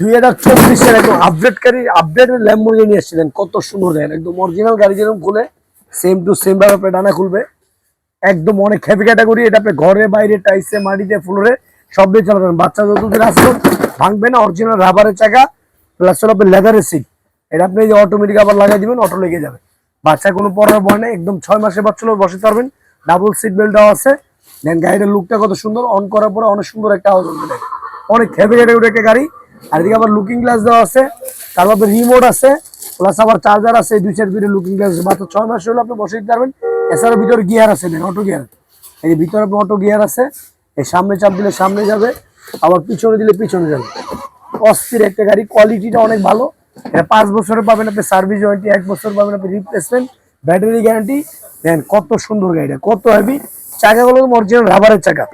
দুই হাজার একদম ল্যাম্বোর্গিনি নিয়ে এসেছিলেন। কত সুন্দর একদম অরিজিনাল গাড়ি যেরকম খুলে সেম টু সেম ডানা খুলবে। একদম অনেক এটা ঘরে বাইরে মাটিতে, ফ্লোরে, সব দিয়ে বাচ্চা যতদিন আসুন ভাঙবে না অরিজিনাল রাবারের চাকা প্লাস লেদারের সিট এটা আপনি যে অটোমেটিক আবার লাগাই দিবেন অটো লেগে যাবে। বাচ্চা কোনো পড়ার ভয় নেই, একদম ছয় মাসের বাচ্চা বসে পারবেন। ডাবল সিট বেল্ট আছে। দেন গাড়িটার লুকটা কত সুন্দর অন করার পরে অনেক সুন্দর একটা আওয়াজ। অনেক হেভি ক্যাটাগরি একটা গাড়ি। আর এদিকে আবার লুকিং গ্লাস দেওয়া আছে। তারপর রিমোট আছে প্লাস আবার চার্জার আছে দুই চার ভিতরে লুকিং গ্লাস মাত্র ছয় মাস হলে আপনি বসে দিতে পারবেন। এছাড়া ভিতরে গিয়ার আছে অটো গিয়ার এই যে ভিতরে আপনি অটো গিয়ার আছে, এই সামনে চাপ দিলে সামনে যাবে, আবার পিছনে দিলে পিছনে যাবে। অস্থির একটা গাড়ি কোয়ালিটিটা অনেক ভালো। এটা পাঁচ বছরে পাবেন আপনি সার্ভিস ওয়ারেন্টি এক বছর পাবেন আপনি রিপ্লেসমেন্ট ব্যাটারি গ্যারান্টি দেন কত সুন্দর গাড়িটা, কত হেভি চাকাগুলো অরিজিনাল রাবারের চাকা।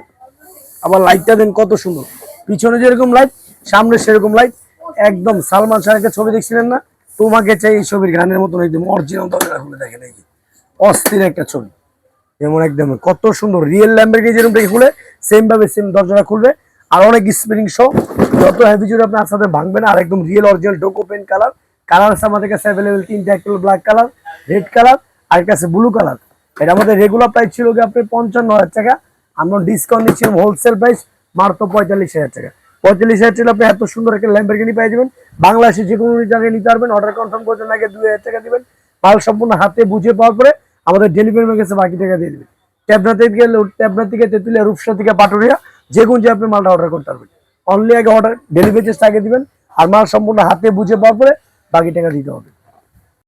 আবার লাইটটা দেন কত সুন্দর। পিছনে যেরকম লাইট সামনে সেরকম লাইট একদম সালমান শাহের ছবি দেখছিলেন না? তোমাকে চাই এই ছবির গানের মতন একদম অরিজিনাল দরজা খুলে দেখেন এই যে। অস্থির একটা ছবি। যেমন একদম কত সুন্দর রিয়েল ল্যাম্বের যেরকম দেখে খুলে সেম ভাবে সেম দরজাটা খুলবে। আর অনেক স্প্রিং শো যত হেভি জুড়ে আপনি আসাতে ভাঙবে না, আর একদম রিয়েল অরিজিনাল ডোকো পেন কালার কালার আছে আমাদের কাছে অ্যাভেলেবেল তিনটা একটা ব্ল্যাক কালার রেড কালার আর একটা আছে ব্লু কালার এটা আমাদের রেগুলার প্রাইস ছিল কি আপনার পঞ্চান্ন হাজার টাকা। আমরা ডিসকাউন্ট দিচ্ছিলাম হোলসেল প্রাইস মাত্র পঁয়তাল্লিশ হাজার টাকা। পঁয়তাল্লিশ হাজার টাকা আপনি এত সুন্দর একটা ল্যাম্বরগিনি পেয়ে যাবেন। বাংলাদেশে যে কোনো জায়গায় নিতে পারবেন। অর্ডার কনফার্ম করছেন আগে দুই হাজার টাকা দেবেন। মাল সম্পূর্ণ হাতে বুঝে পাওয়ার পরে আমাদের ডেলিভারি কাছে বাকি টাকা দিয়ে দেবেন। ট্যাবনা থেকে ট্যাবনা থেকে তেতুলিয়া, রূপসা থেকে পাটুরিয়া, যে কোনো যে আপনি মালটা অর্ডার করতে পারবেন। অনলি আগে অর্ডার ডেলিভারি চার্জ আগে দেবেন। আর মাল সম্পূর্ণ হাতে বুঝে পাওয়ার পরে বাকি টাকা দিতে হবে।